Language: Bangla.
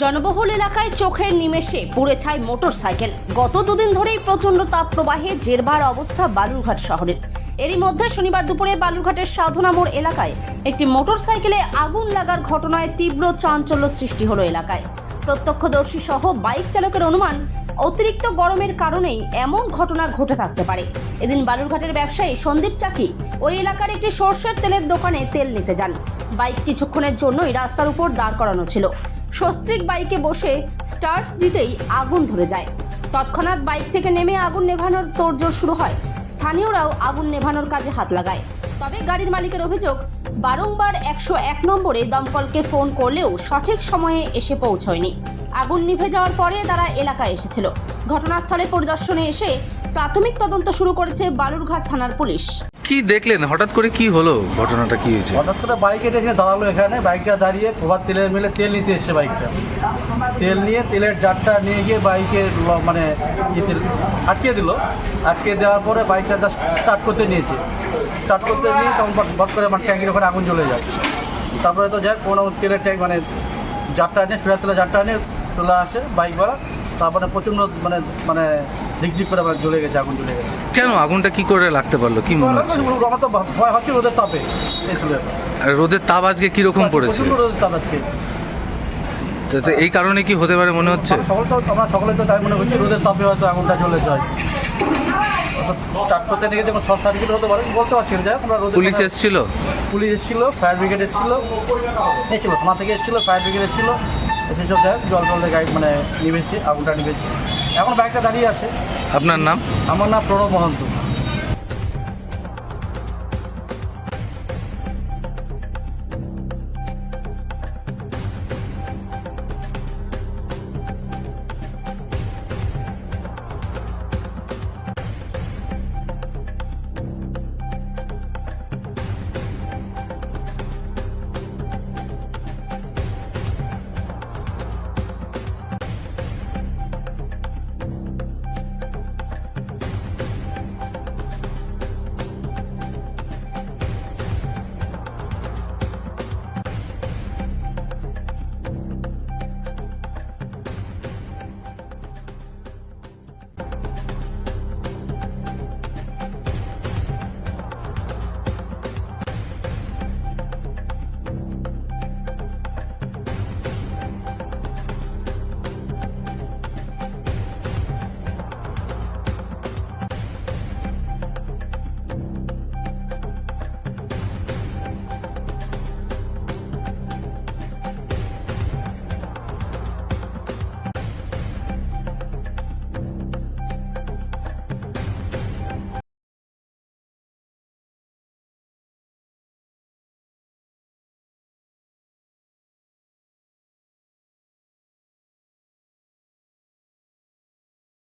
জনবহুল এলাকায় চোখের নিমেষে পুড়ে ছায় মোটর সাইকেল গত দুদিন ধরেই প্রচণ্ড তাপ প্রবাহে জেরবার অবস্থা বালুরঘাট শহরের। এরই মধ্যে শনিবার দুপুরে বালুরঘাটের সাধনা মোড় এলাকায় একটি মোটর সাইকেলে আগুন লাগার ঘটনায় তীব্র চাঞ্চল্য সৃষ্টি হলো এলাকায়। প্রত্যক্ষদর্শী সহ বাইক চালকের অনুমান, অতিরিক্ত গরমের কারণেই এমন ঘটনা ঘটে থাকতে পারে। এদিন বালুরঘাটের ব্যবসায়ী সন্দীপ চাকি ওই এলাকার একটি সর্ষের তেলের দোকানে তেল নিতে যান। বাইক কিছুক্ষণের জন্যই রাস্তার উপর দাঁড় করানো ছিল। সস্ত্রিক বাইকে বসে স্টার্ট দিতেই আগুন ধরে যায়। তৎক্ষণাৎ বাইক থেকে নেমে আগুন নেভানোর তোড়জোড় শুরু হয়। স্থানীয়রাও আগুন নেভানোর কাজে হাত লাগায়। তবে গাড়ির মালিকের অভিযোগ বারংবার একশো এক নম্বরে দমকলকে ফোন করলেও সঠিক সময়ে এসে পৌঁছয়নি। আগুন নিভে যাওয়ার পরে তারা এলাকায় এসেছিল। ঘটনাস্থলে পরিদর্শনে এসে প্রাথমিক তদন্ত শুরু করেছে বালুরঘাট থানার পুলিশ। কি দেখলেন? হঠাৎ করে কি হলো? ঘটনাটা কি হয়েছে? হঠাৎ করে বাইক এটা এসে দাঁড়াল এখানে। বাইকটা দাঁড়িয়ে প্রভাত তেলের মিলে তেল নিতে এসছে বাইকটা। তেল নিয়ে তেলের জারটা নিয়ে গিয়ে বাইকের ল- মানে আটকে দিল। আটকে দেওয়ার পরে বাইকটা জাস্ট স্টার্ট করতে নিয়েছে। স্টার্ট করতে নিয়ে তখন বট করে আমার ট্যাঙ্কির ওখানে আগুন জ্বলে যায়। তারপরে তো যাই কোনো তেলের ট্যাঙ্ক মানে জারটা আনে ফেরার তেলের জারটা আনে চলে আসে বাইক বাইকওয়ালা। তারপরে প্রচণ্ড মানে মানে ঝিকঝিক করে আবার জ্বলে গেছে আগুন জ্বলে গেছে। কেন? আগুনটা কি করে লাগতে পারল? কি মনে হচ্ছে? আমার তো ভয় হচ্ছে রোদের তাপে। রোদের তাপ আজকে কীরকম পড়েছে? রোদের তাপ আজকে। এই কারণে কি হতে পারে মনে হচ্ছে? সকলে তো আমরা সকলে তো তাই মনে করছি রোদের তাপে হয়তো আগুনটা জ্বলে যায়। স্টার্ট করতে নিয়ে যখন শর্ট সার্কিট হতে পারে বলতে পারছি না। যাই আমরা পুলিশ এসেছিল? পুলিশ এসেছিল ফায়ার ব্রিগেড এসেছিল। এসেছিল থানা থেকে এসেছিল ফায়ার ব্রিগেড এসেছিল সেসব যাই হোক, জল জল গাড়ি মানে নিভেছে আগুনটা নিভেছে। এখন বাইকটা দাঁড়িয়ে আছে। আপনার নাম? আমার নাম প্রণব মহন্ত।